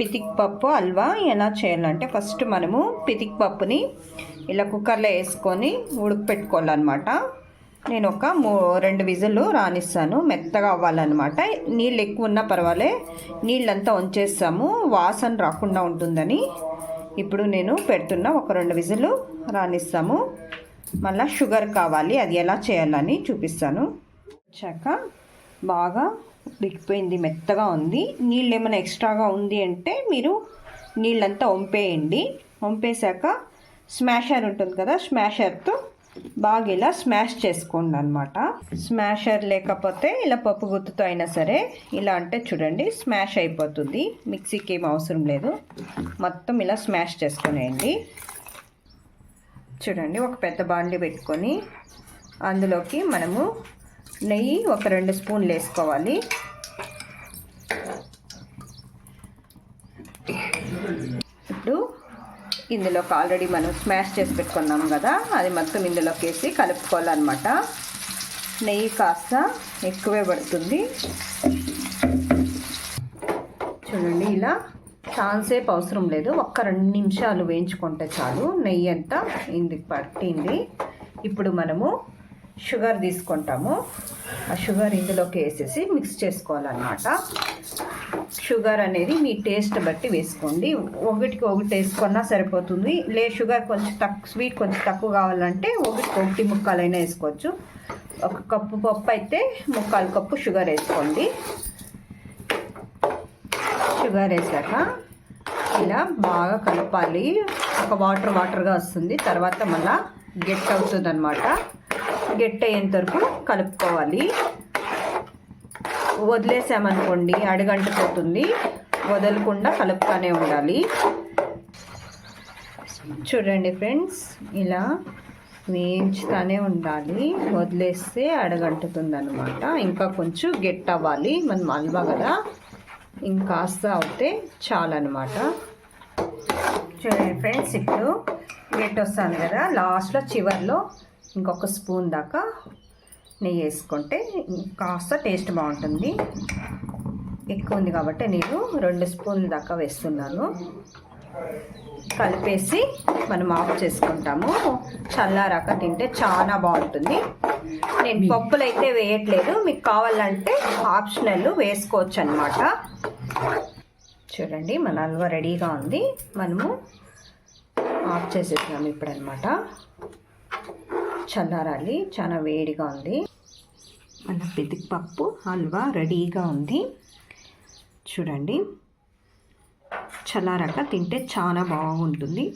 పితిక్ పప్పు హల్వా ఎలా చేయాలంటే ఫస్ట్ మనము పితిక్ పప్పుని ఇలా కుక్కర్లో వేసుకొని ఉడకపెట్టుకోవాలన్నమాట. నేను ఒక మూ రెండు విజులు రానిస్తాను మెత్తగా అవ్వాలన్నమాట. నీళ్ళు ఎక్కువ ఉన్నా పర్వాలే నీళ్ళంతా ఉంచేస్తాము వాసన రాకుండా ఉంటుందని. ఇప్పుడు నేను పెడుతున్న ఒక రెండు విజులు రానిస్తాము. మళ్ళీ షుగర్ కావాలి అది ఎలా చేయాలని చూపిస్తాను. వచ్చాక బాగా ఉడికిపోయింది మెత్తగా ఉంది. నీళ్ళు ఏమైనా ఎక్స్ట్రాగా ఉంది అంటే మీరు నీళ్ళంతా వంపేయండి. వంపేశాక స్మాషర్ ఉంటుంది కదా స్మాషర్తో బాగా ఇలా స్మాష్ చేసుకోండి అనమాట స్మాషర్ లేకపోతే ఇలా పప్పు గుత్తుతో అయినా సరే ఇలా అంటే చూడండి స్మాష్ అయిపోతుంది. మిక్సీకి ఏం అవసరం లేదు. మొత్తం ఇలా స్మాష్ చేసుకునేయండి. చూడండి ఒక పెద్ద బాండి పెట్టుకొని అందులోకి మనము నెయ్యి ఒక రెండు స్పూన్లు వేసుకోవాలి. ఇప్పుడు ఇందులోకి ఆల్రెడీ మనం స్మాష్ చేసి పెట్టుకున్నాం కదా అది మొత్తం ఇందులోకి వేసి కలుపుకోవాలన్నమాట. నెయ్యి కాస్త ఎక్కువే పడుతుంది. చూడండి ఇలా చాలాసేపు అవసరం లేదు. ఒక్క రెండు నిమిషాలు వేయించుకుంటే చాలు. నెయ్యి అంతా ఇందుకు పట్టింది. ఇప్పుడు మనము షుగర్ తీసుకుంటాము. ఆ షుగర్ ఇందులోకి వేసేసి మిక్స్ చేసుకోవాలన్నమాట. షుగర్ అనేది మీ టేస్ట్ బట్టి వేసుకోండి. ఒకటికి ఒకటి వేసుకున్నా సరిపోతుంది. లే షుగర్ కొంచెం తక్కువ స్వీట్ కొంచెం తక్కువ కావాలంటే ఒకటికి ఒకటి ముక్కలైనా వేసుకోవచ్చు. ఒక కప్పు పప్పు అయితే ముక్కాలు కప్పు షుగర్ వేసుకోండి. షుగర్ వేసాక ఇలా బాగా కలపాలి. ఒక వాటర్ వాటర్గా వస్తుంది. తర్వాత మళ్ళీ గెట్ అవుతుంది అనమాట గెట్ అయ్యేంత వరకు కలుపుకోవాలి. వదిలేసామనుకోండి అడుగంటిపోతుంది. వదలకుండా కలుపుతానే ఉండాలి. చూడండి ఫ్రెండ్స్ ఇలా వేయించుతానే ఉండాలి. వదిలేస్తే అడగంటుతుంది అనమాట ఇంకా కొంచెం గెట్ అవ్వాలి. మనం అల్వా కదా. ఇంకాస్త అవుతే చాలన్నమాట. చూడండి ఫ్రెండ్స్ ఇప్పుడు గెట్ వస్తాను కదా. లాస్ట్లో చివర్లో ఇంకొక స్పూన్ దాకా నెయ్యి వేసుకుంటే కాస్త టేస్ట్ బాగుంటుంది. ఎక్కువ ఉంది కాబట్టి నేను రెండు స్పూన్ల దాకా వేస్తున్నాను. కలిపేసి మనం ఆఫ్ చేసుకుంటాము. చల్లారాక తింటే చాలా బాగుంటుంది. నేను పప్పులు అయితే వేయట్లేదు. మీకు కావాలంటే ఆప్షనల్ వేసుకోవచ్చు అనమాట చూడండి మన హల్వా రెడీగా ఉంది. మనము ఆఫ్ చేసేసాము ఇప్పుడు అనమాట చల్లారాలి. చాలా వేడిగా ఉంది. మన పితిక్ పప్పు హల్వా రెడీగా ఉంది. చూడండి. చల్లారాక తింటే చాలా బాగుంటుంది.